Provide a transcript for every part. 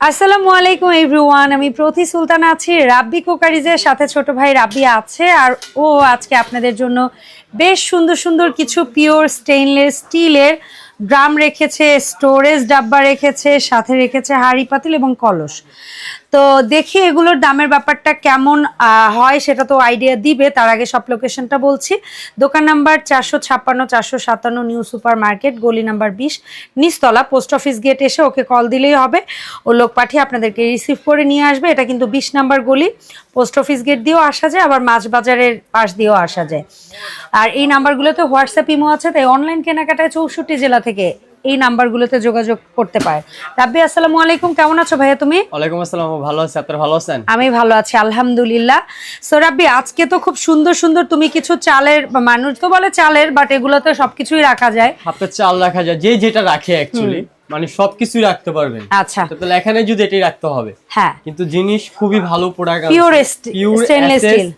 আসসালামু আলাইকুম এভরিওয়ান আমি প্রতি সুলতান আছি, রাব্বি কুকারিজের সাথে ছোট ভাই রাব্বি আছে, আর ও আজকে আপনাদের জন্য বেশ সুন্দর সুন্দর কিছু পিওর স্টেইনলেস স্টিলের ড্রাম রেখেছে স্টোরেজ ডাব্বা রেখেছে, সাথে রেখেছে হাঁড়ি পাতিল এবং কলস। তো দেখি এগুলোর দামের ব্যাপারটা কেমন হয়, সেটা তো আইডিয়া দিবে, তার আগে সব লোকেশনটা বলছি। দোকান নাম্বার চারশো ছাপ্পান্ন, চারশো সাতান্ন, নিউ সুপার মার্কেট গলি নাম্বার বিশ, নিচতলা, পোস্ট অফিস গেট এসে ওকে কল দিলেই হবে। ও লোক পাঠিয়ে আপনাদেরকে রিসিভ করে নিয়ে আসবে। এটা কিন্তু বিশ নাম্বার গলি, পোস্ট অফিস গেট দিয়েও আসা যায়, আবার মাছ বাজারের পাশ দিয়েও আসা যায়। আর এই নাম্বারগুলোতে হোয়াটসঅ্যাপ ইমো আছে, তাই অনলাইন কেনাকাটায় চৌষট্টি জেলা থেকে এই নাম্বারগুলোতে যোগাযোগ করতে পারে। রাব্বি আসসালামু আলাইকুম। কেমন আছো ভাইয়া তুমি? ওয়ালাইকুম আসসালাম ভালো আছি। আপনারা ভালো আছেন? আমি ভালো আছি আলহামদুলিল্লাহ। সো রাব্বি আজকে তো খুব সুন্দর সুন্দর তুমি কিছু চালের মানুষ তো বলে চালের বাট এগুলোতে সবকিছুই রাখা যায়। আপনার চাল রাখা যায় যে যেটা রাখে অ্যাকচুয়ালি মানে সবকিছুই রাখতে পারবেন। আচ্ছা। তো তাহলে এখানে যদি এটাই রাখতে হবে হ্যাঁ। কিন্তু জিনিস খুবই ভালো product Pure st- stainless steel।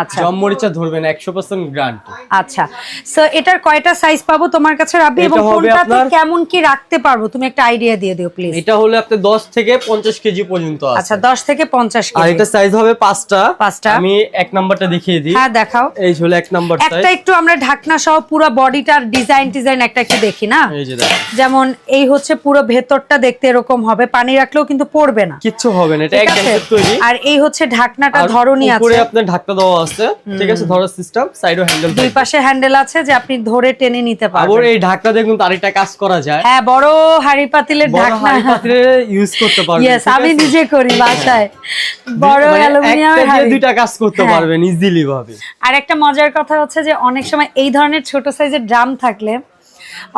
আচ্ছা। জমমরিচা ধরবেন 100% গ্যারান্টি আচ্ছা। সো এটার কয়টা সাইজ পাবো তোমার কাছে রাব্বি? এবং কোনটাতে কেমন কি রাখতে পারব? তুমি একটা আইডিয়া দিয়ে দিও প্লিজ এটা হলো আপনার 10 থেকে 50 কেজি পর্যন্ত আছে। আচ্ছা 10 থেকে 50 আর এটা সাইজ হবে পাঁচটা। পাঁচটা। আমি এক নাম্বারটা দেখিয়ে দিই। হ্যাঁ দেখাও। এই হলো এক নাম্বার সাইজ একটা একটু আমরা ঢাকনা সহ পুরো বডিটার ডিজাইন ডিজাইন একটা একটু দেখি না? এই যে যেমন এই হচ্ছে পুরো ভেতরটা দেখতে এরকম হবে পানি রাখলেও কিন্তু পড়বে না। কিচ্ছু হবে না এটা একদম তৈরি। আর এই হচ্ছে ঢাকনাটা আর ধরনি আছে। উপরে আপনার ঢাকটা দেওয়া আছে। ঠিক আছে ধরার সিস্টেম সাইডও হ্যান্ডেল দুই পাশে হ্যান্ডেল আছে যে আপনি ধরে টেনে নিতে আবার পারবেন। এই ঢাকটা দেখুন আরেকটা কাজ করা যায়। হ্যাঁ বড় হাড়ি পাতিলের ঢাকনা। হাড়ি পাতিলে ইউজ করতে পারবেন यस আমি নিজে করি বাসায়। বড় অ্যালুমিনিয়াম অ্যালুমিনিয়ামের একটা দুইটা কাজ করতে হ্যাঁ। পারবেন ইজিলি ভাবে। আর একটা মজার কথা হচ্ছে যে অনেক সময় এই ধরনের ছোট সাইজের ড্রাম থাকলে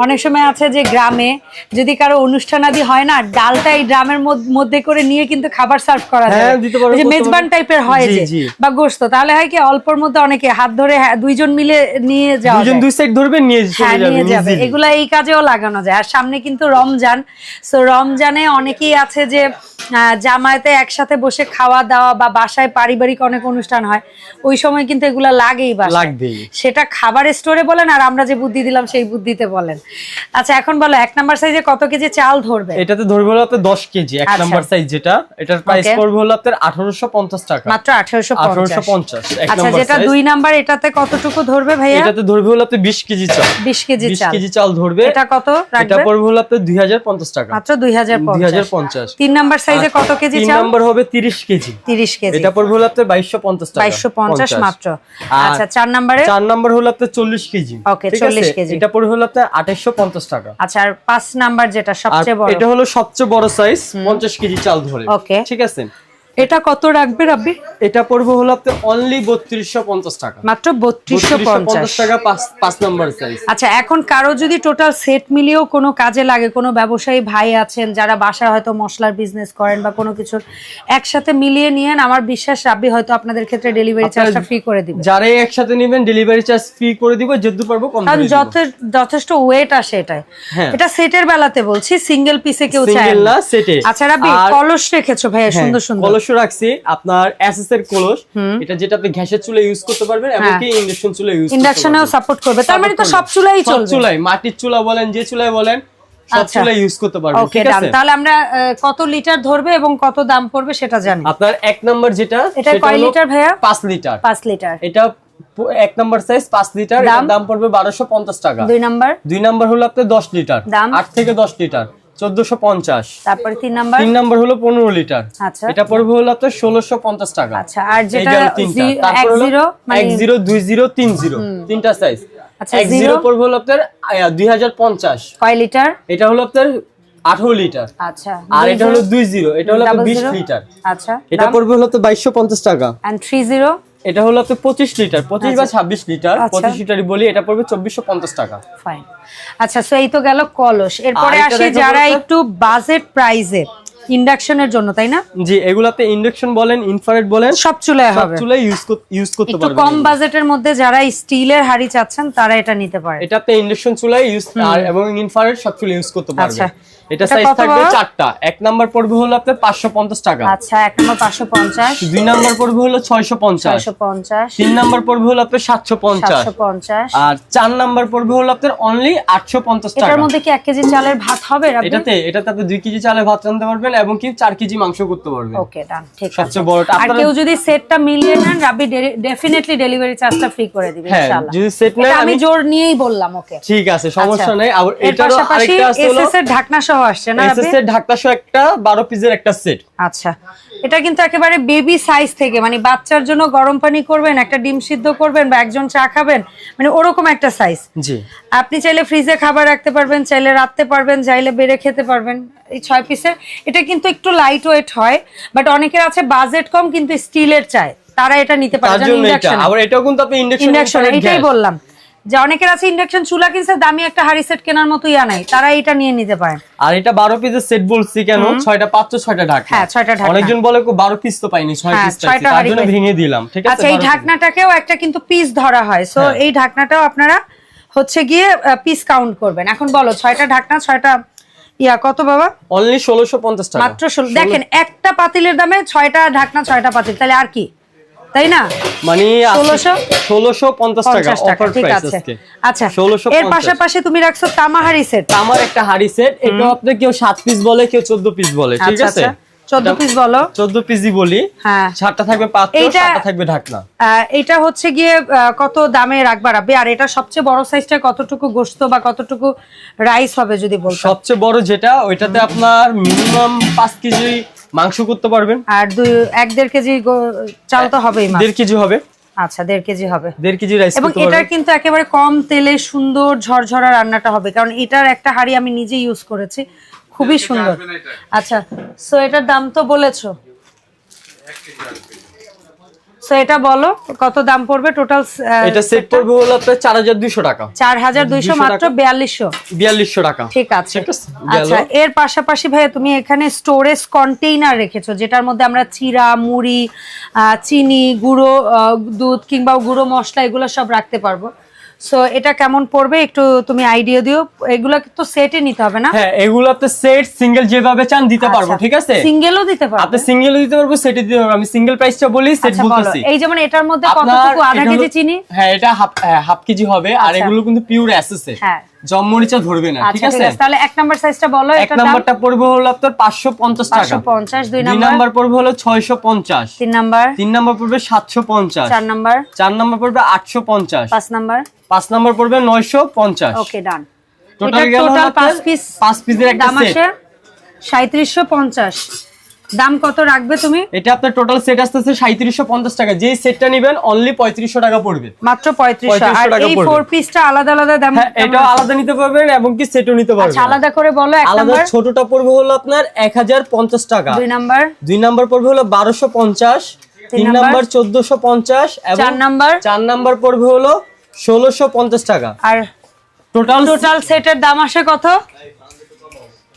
অনেক সময় আছে যে গ্রামে যদি কারও অনুষ্ঠান আদি হয় না ডালটা এই ড্রামের মধ্যে করে নিয়ে কিন্তু খাবার সার্ভ করা যায়। হ্যাঁ, দিতে পারো, ওই যে মেজবান টাইপের হয় যে বা গোস্ত তাহলে হয় কি অল্পর মধ্যে অনেকে হাত ধরে হ্যাঁ, দুইজন মিলে নিয়ে যাওয়া দুই সাইড ধরবেন নিয়ে হ্যাঁ নিয়ে যাবে। এগুলা এই কাজেও লাগানো যায়। আর সামনে কিন্তু রমজান সো রমজানে অনেকেই আছে যে জামায়াতে একসাথে বসে খাওয়া দাওয়া বা বাসায় পারিবারিক অনেক অনুষ্ঠান হয় ওই সময় কিন্তু এগুলা লাগেই বা সেটা খাবার স্টোরে বলেন আর আমরা যে বুদ্ধি দিলাম সেই বুদ্ধিতে বলেন। আচ্ছা এখন বলো এক নাম্বার সাইজে কত কেজি চাল ধরবে এটাতে ধরবে হলো আপনার দশ কেজি এক আচ্ছা। নাম্বার সাইজ যেটা এটার প্রাইস পড়বে হলো আপনার আঠারোশো পঞ্চাশ টাকা। মাত্র আঠারোশো আঠারোশো পঞ্চাশ এক আচ্ছা যেটা দুই নাম্বার এটাতে কতটুকু ধরবে ভাইয়া? এটাতে ধরবে হলো আপনার বিশ কেজি চাল। বিশ কেজি বিশ চাল। কেজি চাল ধরবে। এটা কত এটা পড়বে হলো আপনার দুই হাজার পঞ্চাশ টাকা। মাত্র দুই হাজার দুই হাজার পঞ্চাশ। তিন নাম্বার সাইজে কত কেজি তিন চাল? নাম্বার হবে তিরিশ কেজি। তিরিশ কেজি। এটা পড়বে হলো আপনার বাইশশো পঞ্চাশ টাকা। বাইশশো পঞ্চাশ মাত্র। আচ্ছা চার নাম্বারে? চার নাম্বার হলো আপনার চল্লিশ কেজি। Okay, ঠিক 40 কেজি। এটা পড়বে হলো আপনার আঠাশশো পঞ্চাশ টাকা। আচ্ছা আর পাঁচ নাম্বার যেটা সবচেয়ে বড়? এটা হলো সবচেয়ে বড় সাইজ পঞ্চাশ কেজি চাল ধরে। ওকে ঠিক আছে? এটা কত রাখবে রাব্বি? এটা পড়বে হলো আপনার অনলি বত্রিশশো পঞ্চাশ টাকা। মাত্র বত্রিশশো 3250 পঞ্চাশ টাকা পাঁচ নাম্বার সাইজ আচ্ছা এখন কারও যদি টোটাল সেট মিলিয়েও কোনো কাজে লাগে কোনো ব্যবসায়ী ভাই আছেন যারা বাসায় হয়তো মশলার বিজনেস করেন বা কোনো কিছু একসাথে মিলিয়ে নিয়েন আমার বিশ্বাস রাব্বি হয়তো আপনাদের ক্ষেত্রে ডেলিভারি চার্জটা ফ্রি করে দিবে। যারাই একসাথে নেবেন ডেলিভারি চার্জ ফ্রি করে দিব যেহেতু পারব কম কারণ যথে- যথেষ্ট ওয়েট আসে এটাই হ্যাঁ। এটা সেটের বেলাতে বলছি সিঙ্গেল পিসে কেউ চায় সিঙ্গেল না না সেটে আচ্ছা রাব্বি কলস রেখেছো ভাইয়া সুন্দর সুন্দর। কলস রাখছি আপনার এসএস এর কলস এটা যেটা আপনি গ্যাসের চুলা ইউজ করতে পারবেন এমনকি ইন্ডাকশন চুলা ইউজ ইন্ডাকশনেও সাপোর্ট করবে। তার মানে তো সব চুলাই সব চলবে। চুলাই মাটির চুলা বলেন যে চুলাই বলেন সব। ইউজ করতে পারবেন ঠিক আছে? তাহলে আমরা আহ, কত লিটার ধরবে এবং কত দাম পড়বে সেটা জানি। আপনার এক নাম্বার যেটা এটা কয় লিটার ভাইয়া? পাঁচ লিটার পাঁচ লিটার এটা এক নাম্বার সাইজ পাঁচ লিটার দাম? দাম পড়বে বারোশো পঞ্চাশ টাকা। দুই নাম্বার দুই নাম্বার হলো আপনার দশ লিটার দাম? আট থেকে দশ লিটার চোদ্দশো পঞ্চাশ। তারপরে তিন নাম্বার? তিন নাম্বার হলো পনেরো লিটার। আচ্ছা। এটা পড়বে হলো আপনার ষোলোশো পঞ্চাশ টাকা। আচ্ছা আর যেটা তিনটা। মানে সাইজ আচ্ছা, এক জিরো? জিরো? পড়বে হলো আপনার দুই হাজার পঞ্চাশ। কয় লিটার? এটা হলো আপনার আঠারো লিটার। আচ্ছা আর এটা হলো জিরো, দুই জিরো। এটা হলো আপনার ডাবল বিশ জিরো? লিটার। আচ্ছা এটা পড়বে হলো তো বাইশশো পঞ্চাশ টাকা। এন্ড থ্রি জিরো এটা হলো আপনার পঁচিশ লিটার পঁচিশ বা ছাব্বিশ লিটার আচ্ছা। পঁচিশ লিটারই বলি এটা পড়বে চব্বিশশো পঞ্চাশ টাকা। ফাইন আচ্ছা সো এই তো গেল কলস। এরপরে আসি যারা একটু বাজেট প্রাইজে ইন্ডাকশনের জন্য তাই না? জি এগুলাতে ইন্ডাকশন বলেন ইনফ্রারেড বলেন সব চুলায় সব হবে। চুলাই ইউজ ইউজ করতে একটু পারবেন কম বাজেটের মধ্যে যারা স্টিলের হাড়ি চাচ্ছেন তারা এটা নিতে পারে। এটা আপনি ইন্ডাকশন চুলাই ইউজ আর এবং ইনফ্রারেড সব চুলাই ইউজ করতে আচ্ছা। পারবেন। এটা এটা সাইজ থাকবে? চারটা। এক নাম্বার পড়বে হলো আপনার পাঁচশো পঞ্চাশ টাকা। আচ্ছা এক নম্বর পাঁচশো পঞ্চাশ। দুই নাম্বার পড়বে হলো ছয়শো পঞ্চাশ। ছয়শো পঞ্চাশ। তিন নাম্বার পড়বে হলো আপনার সাতশো পঞ্চাশ। সাতশো পঞ্চাশ। আর চার নাম্বার পড়বে হলো আপনার অনলি আটশো পঞ্চাশ টাকা। এটার মধ্যে কি এক কেজি চালের ভাত হবে এটাতে এটাতে আপনি দুই কেজি চালে ভাত রান্নতে পারবেন এবং কি চার কেজি মাংস করতে পারবেন। ওকে ডান ঠিক আছে। সবচেয়ে বড়টা আর কেউ যদি সেটটা মিলিয়ে নেন রাব্বি ডেফিনেটলি ডেলিভারি চার্জটা ফ্রি করে দিবে হ্যাঁ ইনশাআল্লাহ। যদি সেট নেন আমি জোর নিয়েই বললাম ওকে। ঠিক আছে সমস্যা আচ্ছা। নেই। আর এটারও আরেকটা আছে হলো এসএস এর ঢাকনা সহ আসছে না রাব্বি? এসএস এর ঢাকনা সহ একটা 12 পিসের একটা সেট। আচ্ছা। এটা কিন্তু একেবারে বেবি সাইজ থেকে মানে বাচ্চার জন্য গরম পানি করবেন একটা ডিম সিদ্ধ করবেন বা একজন চা খাবেন মানে ওরকম একটা সাইজ জি। আপনি চাইলে ফ্রিজে খাবার রাখতে পারবেন চাইলে রাখতে পারবেন চাইলে বেড়ে খেতে পারবেন এই ছয় পিসের এটা কিন্তু একটু লাইট ওয়েট হয় বাট অনেকের আছে বাজেট কম কিন্তু স্টিলের চায় তারা এটা নিতে পারে আবার এটাও কিন্তু আপনি ইন্ডাকশন ইন্ডাকশন এটাই বললাম। যে অনেকের আছে ইন্ডাকশন চুলা কিনছে দামি একটা হাড়ি সেট কেনার মতো ইয়া নাই। তারা এটা নিয়ে নিতে পারেন আর এটা 12 পিসের সেট বলছি কেন? ছয়টা পাঁচ ছয়টা ঢাকনা। হ্যাঁ, ছয়টা ঢাকনা। অনেকজন বলে 12 পিস তো পাইনি 6 হ্যাঁ, পিস পাইছি। তার জন্য ভেঙে দিলাম ঠিক আছে? আচ্ছা এই ঢাকনাটাকেও একটা কিন্তু পিস ধরা হয়। সো হ্যাঁ। এই ঢাকনাটাও আপনারা হচ্ছে গিয়ে পিস কাউন্ট করবেন। এখন বলো ছয়টা ঢাকনা ছয়টা ইয়া কত বাবা? অনলি 1650 টাকা। মাত্র দেখেন একটা পাতিলের দামে ছয়টা ঢাকনা ছয়টা পাতিল। তাহলে আর কি? তাই না? মানে 1650 টাকা টাকা অফার ঠিক আছে। আচ্ছা এর পাশাপাশি তুমি রাখছো তামাহারি সেট আমার একটা হাড়ি সেট এটা আপনি কেউ 7 পিস বলে কেউ 14 পিস বলে ঠিক আচ্ছা আছে? আচ্ছা। চোদ্দ পিস বলো। 14 পিসই বলি। হ্যাঁ। সাতটা থাকবে পাত্র সাতটা থাকবে ঢাকনা। এটা হচ্ছে গিয়ে কত দামে রাখবা রাখবে আর এটা সবচেয়ে বড় সাইজটা কতটুকু গোস্ত বা কতটুকু রাইস হবে যদি বলতো? সবচেয়ে বড় যেটা ওইটাতে আপনার মিনিমাম পাঁচ কেজি মাংস করতে পারবেন? আর দুই এক দেড় কেজি গো- চাল তো হবেই দেড় কেজি হবে? আচ্ছা দেড় কেজি হবে। দেড় কেজি রাইস এবং এটার কিন্তু একেবারে কম তেলে সুন্দর ঝরঝরা রান্নাটা হবে কারণ এটার একটা হাড়ি আমি নিজে ইউজ করেছি। খুবই সুন্দর। আচ্ছা সো এটার দাম তো বলেছ। সো এটা বলো কত দাম পড়বে টোটাল এটা সেট পড়বে হলো আপনার চার হাজার দুইশো টাকা। চার হাজার দুইশো মাত্র টাকা। বিয়াল্লিশশো। বিয়াল্লিশশো টাকা। ঠিক আছে। আচ্ছা এর পাশাপাশি ভাইয়া তুমি এখানে স্টোরেজ কন্টেইনার রেখেছো যেটার মধ্যে আমরা চিরা মুড়ি আহ, চিনি গুঁড়ো দুধ কিংবা গুঁড়ো মশলা এগুলো সব রাখতে পারব। সো এটা কেমন পড়বে? একটু তুমি আইডিয়া দিও। এগুলো তো সেটে নিতে হবে না? হ্যাঁ এগুলো আপনি সেট সিঙ্গেল যেভাবে চান দিতে আচ্ছা। পারব ঠিক আছে? সিঙ্গেলও দিতে পারব? আপনি সিঙ্গেল দিতে পারব সেটে দিতে পারব। আমি সিঙ্গেল প্রাইসটা বলি সেট আচ্ছা বলতেছি। এই যেমন এটার মধ্যে কতটুকু আধা কেজি চিনি? হ্যাঁ এটা হাফ হাফ কেজি হবে। আর আচ্ছা। এগুলো কিন্তু পিওর অ্যাসেসে হ্যাঁ। জম্মরিচা ধরবে না ঠিক আছে? তাহলে এক নাম্বার সাইজটা বলো এক নাম্বারটা পড়বে হলো আপনার পাঁচশো পঞ্চাশ টাকা। পাঁচশো পঞ্চাশ দুই দুই নাম্বার পড়বে হলো ছয়শো পঞ্চাশ। তিন নাম্বার তিন নাম্বার পড়বে সাতশো পঞ্চাশ। চার নাম্বার চার নাম্বার পড়বে আটশো পঞ্চাশ। পাঁচ নাম্বার পাঁচ নাম্বার পড়বে নয়শো পঞ্চাশ। ওকে ডান টোটাল গেল পাঁচ পিস পাঁচ পিসের একটা দাম সেট সাঁত্রিশশো পঞ্চাশ। দাম কত রাখবে তুমি? এটা আপনার টোটাল সেট আসতেছে সাঁত্রিশশো পঞ্চাশ টাকা। যেই সেটটা নেবেন অনলি পঁয়ত্রিশশো টাকা পড়বে। মাত্র পঁয়ত্রিশশো। 3500 আর এই ফোর পিসটা আলাদা আলাদা দাম হ্যাঁ এটাও আলাদা নিতে পারবেন এবং কি সেটও নিতে আচ্ছা পারবেন আলাদা করে বলো এক আলাদা ছোটটা পড়বে হলো আপনার এক হাজার পঞ্চাশ টাকা। দুই নাম্বার। দুই নাম্বার পড়বে হলো বারোশো পঞ্চাশ। তিন তিন নাম্বার? নাম্বার চোদ্দশো পঞ্চাশ এবং চার নাম্বার। চার নাম্বার পড়বে হলো ষোলোশো পঞ্চাশ টাকা। আর টোটাল টোটাল সেটের দাম আসে কত?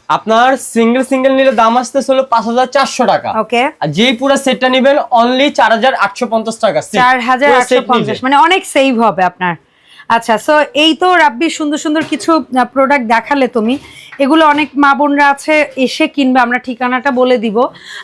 আপনার সিঙ্গেল সিঙ্গেল নিলে দাম আসতে হলো পাঁচ হাজার চারশো টাকা। ওকে। আর যেই পুরো সেটটা নেবেন অনলি চার হাজার আটশো পঞ্চাশ টাকা চার হাজার আটশো পঞ্চাশ মানে অনেক সেভ হবে আপনার। আচ্ছা সো এই তো রাব্বি সুন্দর সুন্দর কিছু প্রোডাক্ট দেখালে তুমি। এগুলো অনেক মা বোনরা আছে এসে কিনবে আমরা ঠিকানাটা বলে দিব।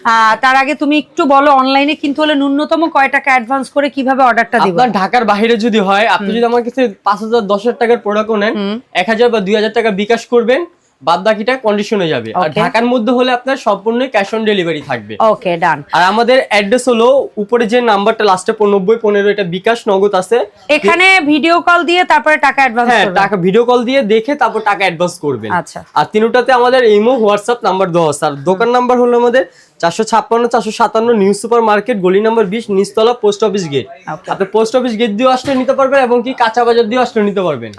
আহ, তার আগে তুমি একটু বলো অনলাইনে কিন্তু হলে ন্যূনতম কয় টাকা অ্যাডভান্স করে কীভাবে অর্ডারটা দিব? আপনার ঢাকার বাইরে যদি হয় আপনি যদি আমার কাছে পাঁচ হাজার দশ হাজার টাকার প্রোডাক্ট নেন এক হাজার বা দুই হাজার টাকা বিকাশ করবেন বাদ বাকিটা কন্ডিশনে যাবে। আর ঢাকার মধ্যে হলে আপনার সম্পূর্ণ ক্যাশ অন ডেলিভারি থাকবে। ওকে ডান আর আমাদের অ্যাড্রেস হলো উপরে যে নাম্বারটা লাস্টে নব্বই পনেরো এটা বিকাশ নগদ আছে। এখানে ভিডিও কল দিয়ে তারপরে টাকা অ্যাডভান্স হ্যাঁ টাকা ভিডিও কল দিয়ে দেখে তারপর টাকা অ্যাডভান্স করবেন। আচ্ছা। আর তিনটাতে আমাদের ইমো হোয়াটসঅ্যাপ নাম্বার দেওয়া আছে। আর দোকান নাম্বার হলো আমাদের চারশো ছাপ্পান্ন চারশো সাতান্ন নিউ সুপার মার্কেট গলি নাম্বার বিশ নিচতলা পোস্ট অফিস গেট। আপনি পোস্ট অফিস গেট দিয়ে আসলে নিতে পারবেন এবং কি কাঁচা বাজার দিয়ে আসলে নিতে পারবেন।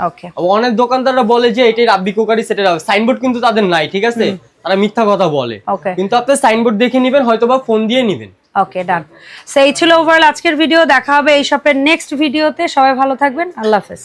অনেক দোকানদাররা বলে যে এটাই রাব্বি কুকারি সেটা সাইনবোর্ড কিন্তু তাদের নাই ঠিক আছে? তারা মিথ্যা কথা বলে। কিন্তু আপনি সাইনবোর্ড দেখে নিবেন হয়তো বা ফোন দিয়ে নিবেন। ওকে ডান সেই ছিল ওভারঅল আজকের ভিডিও দেখা হবে এই শপের নেক্সট ভিডিওতে সবাই ভালো থাকবেন আল্লাহ হাফেজ।